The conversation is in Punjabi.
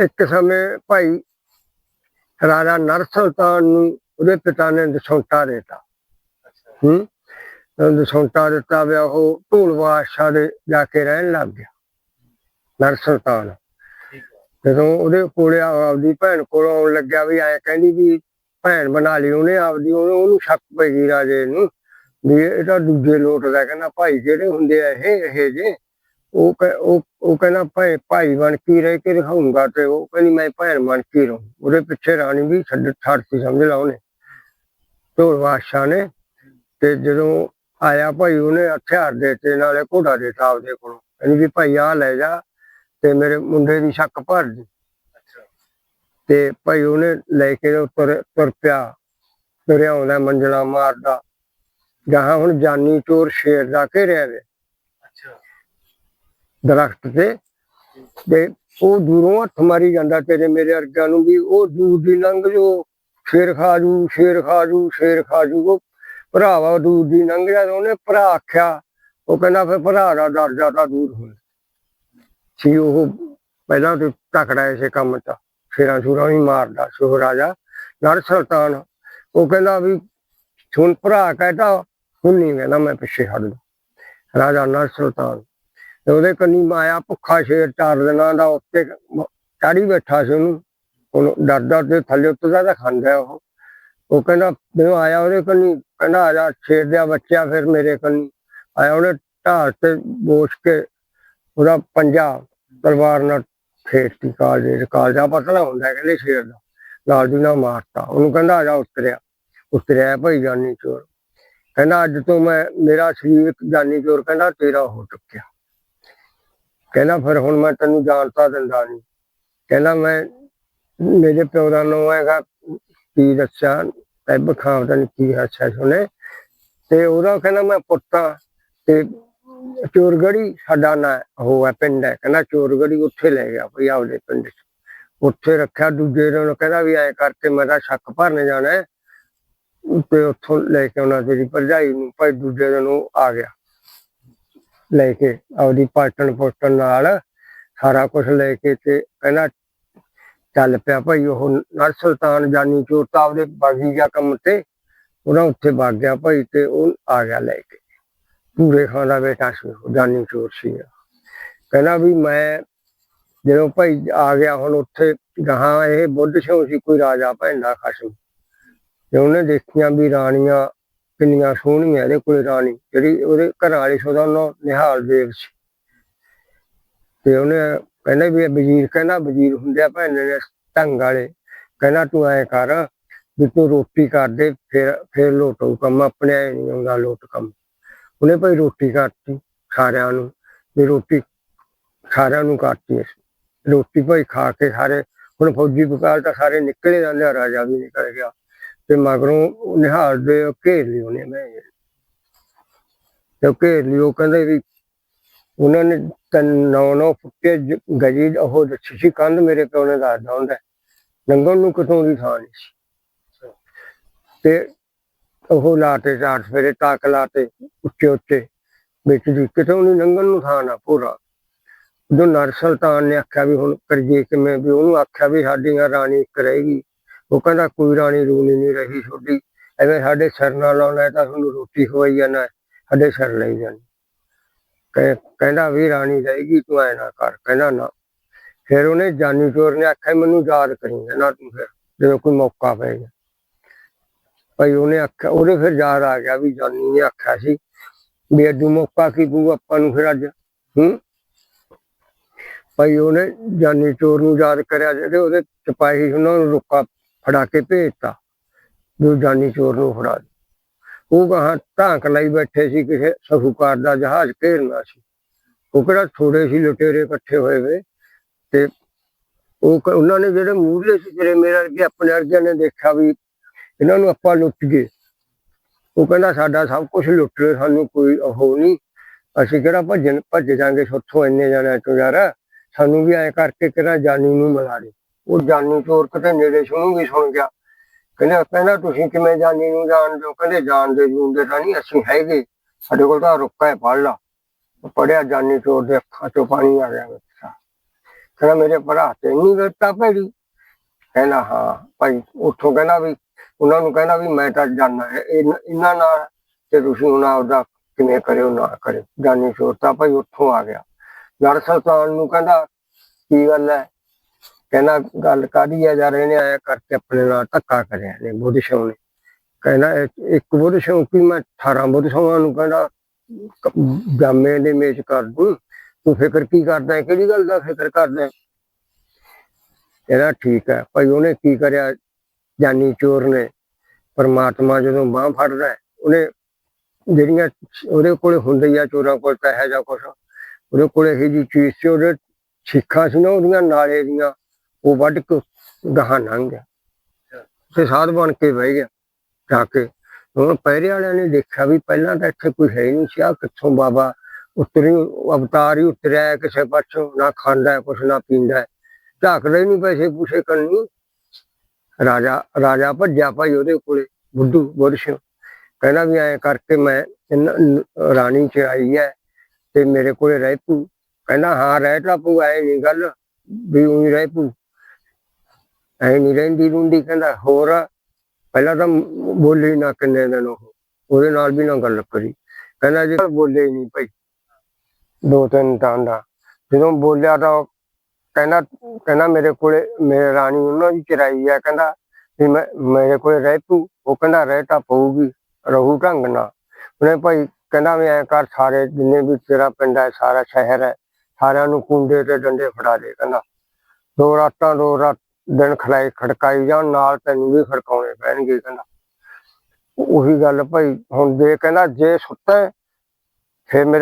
ਇੱਕ ਸਮੇਂ ਭਾਈ ਰਾਜਾ ਨਰ ਸੁਲਤਾਨ ਨੂੰ ਉਹਦੇ ਪਿਤਾ ਨੇ ਦਸੌਂਟਾ ਦਿੱਤਾ। ਹੂੰ? ਦਸੌਂਟਾ ਦਿੱਤਾ ਵਿਆ ਉਹ ਢੋਲ ਬਾਦਸ਼ਾਹ ਦੇ ਜਾ ਕੇ ਰਹਿਣ ਲੱਗ ਗਿਆ ਨਰ ਸੁਲਤਾਨ ਜਦੋਂ ਉਹਦੇ ਕੋਲੇ ਆਪਦੀ ਭੈਣ ਕੋਲ ਆਉਣ ਲੱਗਿਆ ਵੀ ਐ ਕਹਿੰਦੀ ਵੀ ਭੈਣ ਬਣਾ ਲਈ ਉਹਨੇ ਆਪਦੀ, ਉਹਨੂੰ ਉਹਨੂੰ ਸ਼ੱਕ ਪੈ ਗਈ ਰਾਜੇ ਨੂੰ ਵੀ ਇਹ ਤਾਂ ਦੂਜੇ ਲੋਟ ਦਾ ਕਹਿੰਦਾ, ਭਾਈ ਜਿਹੜੇ ਹੁੰਦੇ ਆ ਇਹ ਇਹ ਜੇ ਉਹ ਕਹਿ- ਉਹ ਉਹ ਕਹਿੰਦਾ ਭਾਈ ਭਾਈ ਬਣ ਕੇ ਰਹਿ ਕੇ ਦਿਖਾਉਂਗਾ ਤੇ ਉਹ ਕਹਿੰਦੀ ਮੈਂ ਭੈਣ ਬਣ ਕੇ ਰਹੂੰ। ਉਹਦੇ ਪਿੱਛੇ ਰਾਣੀ ਵੀ ਛੱਡ ਛੱਡਤੀ ਸਮਝ ਲਾ ਉਹਨੇ। ਢੋਲ ਬਾਦਸ਼ਾਹ ਨੇ ਤੇ ਜਦੋਂ ਆਇਆ ਭਾਈ ਉਹਨੇ ਹਥਿਆਰ ਦੇ ਤੇ ਨਾਲੇ ਘੋੜਾ ਦੇ ਤਾਬ ਦੇ ਕੋਲੋਂ। ਕਹਿੰਦੀ ਵੀ ਭਾਈ ਆ ਲੈ ਜਾ ਤੇ ਮੇਰੇ ਮੁੰਡੇ ਦੀ ਸ਼ੱਕ ਭਰ ਦੀ। ਤੇ ਭਾਈ ਉਹਨੇ ਲੈ ਕੇ ਤੁਰ ਤੁਰ ਪਿਆ। ਤੁਰਿਆ ਆਉਂਦਾ ਮੰਜਲਾ ਮਾਰਦਾ। ਜਹਾਂ ਹੁਣ ਜਾਨੀ ਚੋਰ ਸ਼ੇਰ ਦਾ ਘੇਰਿਆ ਵੇ। ਦਰਖਤ ਤੇ। ਤੇ ਉਹ ਦੂਰੋਂ ਹੱਥ ਮਾਰੀ ਜਾਂਦਾ ਤੇਰੇ ਮੇਰੇ ਅਰਗਾਂ ਨੂੰ ਵੀ, ਉਹ ਦੂਰ ਦੀ ਲੰਘ ਜੋ ਸ਼ੇਰ ਖਾਜੂ ਸ਼ੇਰ ਖਾਜੂ ਸ਼ੇਰ ਖਾਜੂ ਭਰਾਵਾ ਦੂਰ ਦੀ ਲੰਘ ਜਾ ਉਹਨੇ ਭਰਾ ਆਖਿਆ, ਉਹ ਕਹਿੰਦਾ ਫਿਰ ਭਰਾ ਦਾ ਦਰਜਾ ਤਾਂ ਦੂਰ ਹੋਇਆ ਸੀ ਉਹ ਪਹਿਲਾਂ ਤੇ ਤਕੜਾ ਇਸੇ ਕੰਮ ਚ, ਸ਼ੇਰਾਂ ਸ਼ੂਰਾਂ ਵੀ ਮਾਰਦਾ ਸੀ ਉਹ ਰਾਜਾ, ਨਰ ਸੁਲਤਾਨ। ਉਹ ਕਹਿੰਦਾ ਵੀ ਸੁਣ ਭਰਾ ਕਹਿੰਦਾ ਹੁਣ ਨਹੀਂ ਕਹਿੰਦਾ ਮੈਂ ਪਿੱਛੇ ਹਟ ਜਾ ਰਾਜਾ ਨਰ ਸੁਲਤਾਨ ਤੇ ਉਹਦੇ ਕੰਨੀ ਮਾਇਆ ਭੁੱਖਾ ਸ਼ੇਰ ਚਾਰ ਦਿਨਾਂ ਦਾ ਉੱਤੇ ਚਾੜੀ ਬੈਠਾ ਸੀ ਉਹਨੂੰ। ਉਹਨੂੰ ਡਰ ਡਰ ਥੱਲੇ ਉੱਤਰਦਾ ਤਾਂ ਖਾਂਦਾ ਉਹ। ਉਹ ਕਹਿੰਦਾ ਜਦੋਂ ਆਇਆ ਉਹਦੇ ਕੰਨੀ? ਕਹਿੰਦਾ, ਆ ਜਾ, ਸ਼ੇਰ ਦਾ ਬੱਚਾ ਫਿਰ ਮੇਰੇ ਕੰਨੀ। ਆਇਆ ਉਹਨੇ ਢਾਲ ਤੇ ਬੋਛ ਕੇ ਉਹਦਾ ਪੰਜਾ ਤਲਵਾਰ ਨਾਲ ਫੇਰਤੀ ਕਾਲਜੇ ਦੇ ਕਾਲਜਾ ਪਤਲਾ ਹੁੰਦਾ ਕਹਿੰਦੇ ਸ਼ੇਰ ਦਾ। ਨਾਲ ਦੀ ਨਾਲ ਮਾਰਤਾ। ਉਹਨੂੰ ਕਹਿੰਦਾ, ਆ ਜਾ, ਉਤਰਿਆ। ਉਤਰਿਆ ਭਾਈ ਜਾਨੀ ਚੋਰ। ਕਹਿੰਦਾ, ਅੱਜ ਤੋਂ ਮੈਂ, ਮੇਰਾ ਸਰੀਰ ਜਾਨੀ ਚੋਰ ਕਹਿੰਦਾ, ਤੇਰਾ ਹੋ ਚੁੱਕਿਆ। ਕਹਿੰਦਾ ਫਿਰ ਹੁਣ ਮੈਂ ਤੈਨੂੰ ਜਾਣਤਾ ਦਿੰਦਾ ਨਹੀਂ ਕਹਿੰਦਾ ਮੈਂ, ਮੇਰੇ ਪਿਓ ਦਾ ਨਾਮ ਹੈਗਾ, ਕੀ ਦੱਸਿਆ ਤੈਬ ਖਾਂ ਦਾ ਕੀ ਅੱਛਾ ਸੁਣੇ ਤੇ ਉਹਦਾ ਕਹਿੰਦਾ ਮੈਂ ਪੁੱਤਾਂ ਤੇ ਚੋਰਗੜੀ ਸਾਡਾ ਨਾ ਉਹ ਹੈ, ਪਿੰਡ ਹੈ। ਕਹਿੰਦਾ ਚੋਰਗੜੀ ਉੱਥੇ ਲੈ ਗਿਆ ਭਈ ਆਪਦੇ ਪਿੰਡ ਚ। ਉੱਥੇ ਰੱਖਿਆ, ਦੂਜੇ ਦਿਨ ਕਹਿੰਦਾ ਵੀ ਐ ਕਰਕੇ ਮੇਰਾ ਸ਼ੱਕ ਭਰਨ ਜਾਣਾ। ਤੇ ਉੱਥੋਂ ਲੈ ਕੇ ਉਹਨਾਂ ਤੇਰੀ ਭਰਜਾਈ ਨੂੰ, ਭਾਈ ਦੂਜੇ ਦਿਨ ਉਹ ਆ ਗਿਆ। ਲੈ ਕੇ ਆਪਦੀ ਪਾਟਣ ਪੋਸ਼ਟਣ ਨਾਲ ਸਾਰਾ ਕੁਝ ਲੈ ਕੇ ਤੇ ਕਹਿੰਦਾ ਚੱਲ ਪਿਆ ਭਾਈ ਉਹ ਨਰ ਸੁਲਤਾਨ ਜਾਨੀ ਚੋਰ ਆਪਦੇ ਬਾਗੀ ਗਿਆ ਕੰਮ ਤੇ ਉਹਨਾਂ ਉੱਥੇ ਵਗ ਗਿਆ ਭਾਈ ਤੇ ਉਹ ਆ ਗਿਆ ਲੈ ਕੇ। ਪੂਰੇ ਖਾਨ ਦਾ ਬੇਟਾ ਸੀ ਉਹ, ਜਾਨੀ ਚੋਰ ਸੀ। ਕਹਿੰਦਾ ਵੀ ਮੈਂ ਜਦੋਂ ਭਾਈ ਆ ਗਿਆ ਹੁਣ ਉੱਥੇ ਗਾਹਾਂ ਇਹ ਬੁੱਧ ਸਿੰਘ ਸੀ ਕੋਈ ਰਾਜਾ ਭੈਂਦਾ ਖਸਮ। ਤੇ ਉਹਨੇ ਦੇਖੀਆਂ ਵੀ ਰਾਣੀਆਂ ਕਿੰਨੀਆਂ ਸੋਹਣੀਆਂ ਇਹਦੇ ਕੋਲੇ ਰਾਣੀ ਜਿਹੜੀ ਉਹਦੇ ਘਰ ਵਾਲੀ ਸੀ ਉਹਦਾ ਨਿਹਾਲ ਦੇਵ ਸੀ। ਤੇ ਉਹਨੇ ਕਹਿੰਦਾ ਵੀ ਵਜ਼ੀਰ ਕਹਿੰਦਾ ਵਜ਼ੀਰ ਹੁੰਦੇ ਆ ਭੈਣ ਨੇ ਢੰਗ ਵਾਲੇ। ਕਹਿੰਦਾ ਤੂੰ ਐ ਕਰ ਵੀ ਤੂੰ ਰੋਟੀ ਕਰ ਦੇ ਫਿਰ ਫਿਰ ਲੋਟੂ ਕੰਮ ਆਪਣੇ ਐ ਨਹੀਂ ਆਉਂਦਾ ਲੋਟ ਕੰਮ। ਉਹਨੇ ਭਾਈ ਰੋਟੀ ਕਰਤੀ ਸਾਰਿਆਂ ਨੂੰ ਵੀ ਰੋਟੀ ਸਾਰਿਆਂ ਨੂੰ ਕਰਤੀ ਰੋਟੀ ਭਾਈ ਖਾ ਕੇ ਸਾਰੇ ਹੁਣ ਫੌਜੀ ਬਕਾਲ ਤਾਂ ਸਾਰੇ ਨਿਕਲੇ ਜਾਂਦੇ ਆ, ਰਾਜਾ ਵੀ ਨਿਕਲ ਗਿਆ। ਤੇ ਮਗਰੋਂ ਉਹ ਨਿਹਾਲ ਦੇ ਘੇਰ ਲਈ ਉਹਨੇ ਮੈਂ ਤੇ ਉਹ ਘੇਰ ਲਈ, ਉਹ ਕਹਿੰਦੇ ਵੀ ਉਹਨਾਂ ਨੇ ਤਿੰਨ ਨੌ ਨੌ ਫੁੱਟੇ ਜ- ਗਜੀ ਉਹ ਦੱਸੀ ਸੀ, ਕੰਧ ਮੇਰੇ ਪਿਓ ਨੇ ਦੱਸਦਾ ਹੁੰਦਾ। ਲੰਗਣ ਨੂੰ ਕਿਤੋਂ ਦੀ ਥਾਂ ਨਹੀਂ ਤੇ ਉਹ ਲਾਤੇ ਚਾਰ ਸਵੇਰੇ ਤਾਕ ਲਾਤੇ ਉੱਚੇ ਉੱਚੇ, ਵਿੱਚ ਦੀ ਕਿਤੋਂ ਨਹੀਂ ਲੰਗਣ ਨੂੰ ਥਾਂ ਨਾ ਪੂਰਾ। ਉਦੋਂ ਨਰ ਸੁਲਤਾਨ ਨੇ ਆਖਿਆ ਵੀ ਹੁਣ ਕਰੀਏ ਕਿਵੇਂ, ਵੀ ਉਹਨੂੰ ਆਖਿਆ ਵੀ ਸਾਡੀਆਂ ਰਾਣੀ ਇੱਕ ਰਹੇਗੀ ਉਹ ਕਹਿੰਦਾ ਕੋਈ ਰਾਣੀ ਰੂਣੀ ਨਹੀਂ ਰਹੀ ਛੋਡੀ। ਐਵੇਂ ਸਾਡੇ ਸਿਰ ਨਾਲ ਲਾਉਣਾ ਤਾਂ ਤੁਹਾਨੂੰ ਰੋਟੀ ਖਵਾਈ ਜਾਣਾ ਸਾਡੇ ਸਿਰ ਲਈ ਜਾਣੀ ਕਹਿੰਦਾ ਵੀ ਰਾਣੀ ਰਹੇਗੀ, ਤੂੰ ਐ ਨਾ ਕਰ, ਕਹਿੰਦਾ ਨਾ। ਫਿਰ ਉਹਨੇ ਜਾਨੀ ਚੋਰ ਨੇ ਆਖਿਆ, ਮੈਨੂੰ ਯਾਦ ਕਰੀਂਗਾ ਨਾ ਤੂੰ ਫਿਰ, ਜਦੋਂ ਕੋਈ ਮੌਕਾ ਪਏਗਾ ਭਾਈ ਉਹਨੇ ਆਖਿਆ, ਉਹਦੇ ਫਿਰ ਯਾਦ ਆ ਗਿਆ ਵੀ ਜਾਨੀ ਨੇ ਆਖਿਆ ਸੀ ਵੀ ਅੱਡੂ ਮੌਕਾ ਕੀ ਪਊ ਆਪਾਂ ਨੂੰ ਫਿਰ ਅੱਜ, ਹੂੰ? ਭਾਈ ਉਹਨੇ ਜਾਨੀ ਚੋਰ ਨੂੰ ਯਾਦ ਕਰਿਆ, ਜਿਹੜੇ ਉਹਦੇ ਸਿਪਾਹੀ ਉਹਨਾਂ ਨੂੰ ਰੁੱਕਾ ਫੜਾ ਕੇ ਭੇਜਤਾ। ਜੋ ਜਾਨੀ ਚੋਰ ਨੂੰ ਫੜਾ ਦੇ ਉਹ ਕਹਾਂ ਧਾਂਕ ਲਈ ਬੈਠੇ ਸੀ, ਕਿਸੇ ਸਹੂਕਾਰ ਦਾ ਜਹਾਜ਼ ਘੇਰਨਾ ਸੀ। ਉਹ ਕਿਹੜਾ ਥੋੜੇ ਸੀ ਲੁਟੇਰੇ ਇਕੱਠੇ ਹੋਏ ਵੇ? ਤੇ ਉਹ ਉਹਨਾਂ ਨੇ ਜਿਹੜੇ ਮੂਹਰੇ ਸੀ, ਜਿਹੜੇ ਮੇਰੇ ਅੱਗੇ ਆਪਣੇ ਅਰਗਿਆਂ ਨੇ ਦੇਖਿਆ ਵੀ ਇਹਨਾਂ ਨੂੰ ਆਪਾਂ ਲੁੱਟ ਗਏ। ਉਹ ਕਹਿੰਦਾ, ਸਾਡਾ ਸਭ ਕੁਝ ਲੁੱਟ ਲਏ, ਸਾਨੂੰ ਕੋਈ ਉਹ ਨਹੀਂ। ਅਸੀਂ ਕਿਹੜਾ ਭੱਜਣ, ਭੱਜ ਜਾਾਂਗੇ ਉੱਥੋਂ ਇੰਨੇ ਜਾਣਿਆਂ ਚੋਂ ਯਾਰ। ਸਾਨੂੰ ਵੀ ਐਂ ਕਰਕੇ ਕਿਹੜਾ ਜਾਨੀ ਨੂੰ ਮਿਲਾ ਦੇ। ਉਹ ਜਾਨੀ ਚੋਰ ਕਿਤੇ ਨੇੜੇ ਸੁਣੂ ਵੀ ਸੁਣ ਗਿਆ। ਕਹਿੰਦਾ ਕਹਿੰਦਾ, ਤੁਸੀਂ ਕਿਵੇਂ ਜਾਨੀ ਨੂੰ ਜਾਣਦੇ ਹੋ? ਕਹਿੰਦੇ, ਜਾਣਦੇ ਜੂੰਦੇ ਤਾਂ ਨਹੀਂ, ਅਸੀਂ ਹੈਗੇ। ਸਾਡੇ ਕੋਲ ਤਾਂ ਰੁੱਕਾ ਹੈ ਪੜ ਲਾ ਪੜਿਆ ਜਾਨੀ ਚੋਰ ਦੇ ਅੱਖਾਂ ਚੋਂ ਪਾਣੀ ਆ ਗਿਆ। ਬੱਚਾ ਕਹਿੰਦਾ, ਮੇਰੇ ਭਰਾ ਤੇ ਨਹੀਂ ਵਰਤਾ ਭੈੜੀ? ਕਹਿੰਦਾ, ਹਾਂ, ਭਾਈ, ਉੱਥੋਂ ਕਹਿੰਦਾ ਵੀ, ਉਹਨਾਂ ਨੂੰ ਕਹਿੰਦਾ ਵੀ, ਮੈਂ ਤਾਂ ਜਾਣਾ ਹੈ। ਇਹਨਾਂ ਨਾਲ ਤੇ ਤੁਸੀਂ ਉਹਨਾਂ ਆਪਦਾ ਕਿਵੇਂ ਕਰਿਓ, ਨਾ ਕਰਿਓ। ਜਾਨੀ ਚੋਰ ਤਾਂ ਭਾਈ ਉੱਥੋਂ ਆ ਗਿਆ। ਨਰ ਸੁਲਤਾਨ ਨੂੰ ਕਹਿੰਦਾ, ਕੀ ਗੱਲ ਹੈ? ਕਹਿੰਦਾ ਗੱਲ ਕਾਦੀ ਆ ਜਾ ਰਹੇ ਨੇ ਆਇਆ ਕਰਕੇ ਆਪਣੇ ਨਾਲ ਧੱਕਾ ਕਰਿਆ ਨੇ ਬੁੱਧ ਸ਼ੌ ਨੇ। ਕਹਿੰਦਾ ਇੱਕ- ਬੁੱਧ ਸ਼ੌ ਕੀ ਮੈਂ 18 ਬੁੱਧ ਸ਼ੌਆਂ ਨੂੰ ਕਹਿੰਦਾ ਜਾਮੇ ਦੇ ਮੇਚ ਕਰ ਦੂੰ ਤੂੰ ਫਿਕਰ ਕੀ ਕਰਦਾ ਹੈ? ਕਿਹੜੀ ਗੱਲ ਦਾ ਫਿਕਰ ਕਰਦਾ ਹੈ? ਕਹਿੰਦਾ ਠੀਕ ਹੈ ਭਾਈ ਉਹਨੇ ਕੀ ਕਰਿਆ? ਜਾਨੀ ਚੋਰ ਨੇ। ਪਰਮਾਤਮਾ ਜਦੋਂ ਬਾਹ ਫੜਦਾ ਹੈ, ਉਹਨੇ ਜਿਹੜੀਆਂ ਉਹਦੇ ਕੋਲੇ ਹੁੰਦੀ ਆ ਚੋਰਾਂ ਕੋਲ ਪੈਸਾ ਜਾਂ ਕੁਛ ਉਹਦੇ ਕੋਲੇ ਇਹ ਜੀ ਚੀਜ਼ ਸੀ ਉਹਦੇ ਸਿੱਖਾਂ ਸੀ ਨਾ ਉਹਦੀਆਂ ਨਾਲੇ ਦੀਆਂ। ਉਹ ਵੱਢ ਕੇ ਗਾਹਾਂ ਲੰਘ ਗਿਆ। ਤੇ ਸਾਧ ਬਣ ਕੇ ਬਹਿ ਗਿਆ ਜਾ ਕੇ। ਹੁਣ ਪਹਿਰੇ ਵਾਲਿਆਂ ਨੇ ਦੇਖਿਆ ਵੀ ਪਹਿਲਾਂ ਤਾਂ ਇੱਥੇ ਕੋਈ ਹੈ ਨਹੀਂ ਸੀ। ਆ ਕਿੱਥੋਂ ਬਾਬਾ ਉਤਰੀ ਅਵਤਾਰ ਹੀ ਉਤਰਿਆ ਕਿਸੇ ਪਾਸੋਂ ਨਾ ਖਾਂਦਾ ਕੁਛ ਨਾ ਪੀਂਦਾ ਝਾਕਦਾ ਹੀ ਨਹੀਂ ਪੈਸੇ ਪੂਸੇ ਕਰਨੀ। ਰਾਜਾ ਰਾਜਾ ਭੱਜਿਆ ਭਾਈ ਉਹਦੇ ਕੋਲੇ ਬੁੱਢੂ ਬੁੱਧ ਸਿੰਘ ਕਹਿੰਦਾ ਵੀ ਐਂ ਕਰਕੇ ਮੈਂ ਰਾਣੀ ਚ ਆਈ ਹੈ ਤੇ ਮੇਰੇ ਕੋਲੇ ਰਹਿ ਪੂ ਕਹਿੰਦਾ ਹਾਂ ਰਹਿ ਤਾਂ ਪੂ ਐ ਨਹੀਂ ਗੱਲ ਵੀ ਉਹੀ ਰਹਿ ਪੂ ਐ ਨਹੀਂ ਰਹਿੰਦੀ ਰੁੰਦੀ, ਕਹਿੰਦਾ ਹੋਰ ਪਹਿਲਾਂ ਤਾਂ ਬੋਲੇ ਨਾ ਕਿੰਨੇ ਦਿਨ ਉਹ, ਉਹਦੇ ਨਾਲ ਵੀ ਨਾ ਗੱਲ ਕਰੀ। ਕਹਿੰਦਾ ਜੀ, ਬੋਲੇ ਨਹੀਂ ਭਾਈ। ਦੋ ਤਿੰਨ ਤਾਂ ਦਾ। ਜਦੋਂ ਬੋਲਿਆ ਤਾਂ ਕਹਿੰਦਾ ਕਹਿੰਦਾ ਮੇਰੇ ਕੋਲੇ, ਮੇਰੇ ਰਾਣੀ ਉਹਨਾਂ ਦੀ ਚਰਾਈ ਆ, ਕਹਿੰਦਾ ਵੀ ਮੈਂ, ਮੇਰੇ ਕੋਲੇ ਰਹਿ ਪੂ ਉਹ ਕਹਿੰਦਾ ਰਹਿ ਤਾਂ ਪਊਗੀ, ਰਹੂ ਢੰਗ ਨਾਲ। ਉਹਨੇ ਭਾਈ ਕਹਿੰਦਾ ਵੀ ਐ ਕਰ, ਸਾਰੇ ਜਿੰਨੇ ਵੀ ਤੇਰਾ ਪਿੰਡ ਹੈ, ਸਾਰਾ ਸ਼ਹਿਰ ਹੈ, ਸਾਰਿਆਂ ਨੂੰ ਕੁੰਡੇ ਤੇ ਡੰਡੇ ਫੜਾ ਦੇ, ਕਹਿੰਦਾ। ਦੋ ਰਾਤਾਂ, ਦੋ ਰਾਤ ਦਿਨ ਖੜਾਈ ਖੜਕਾਈ ਜਾਣ, ਨਾਲ ਤੈਨੂੰ ਵੀ ਖੜਕਾਉਣੇ ਪੈਣਗੇ ਕਹਿੰਦਾ। ਉਹੀ ਗੱਲ ਭਾਈ, ਹੁਣ ਦੇ ਕਹਿੰਦਾ ਜੇ ਸੁੱਤਾ ਫੇਰ ਮੇਰੇ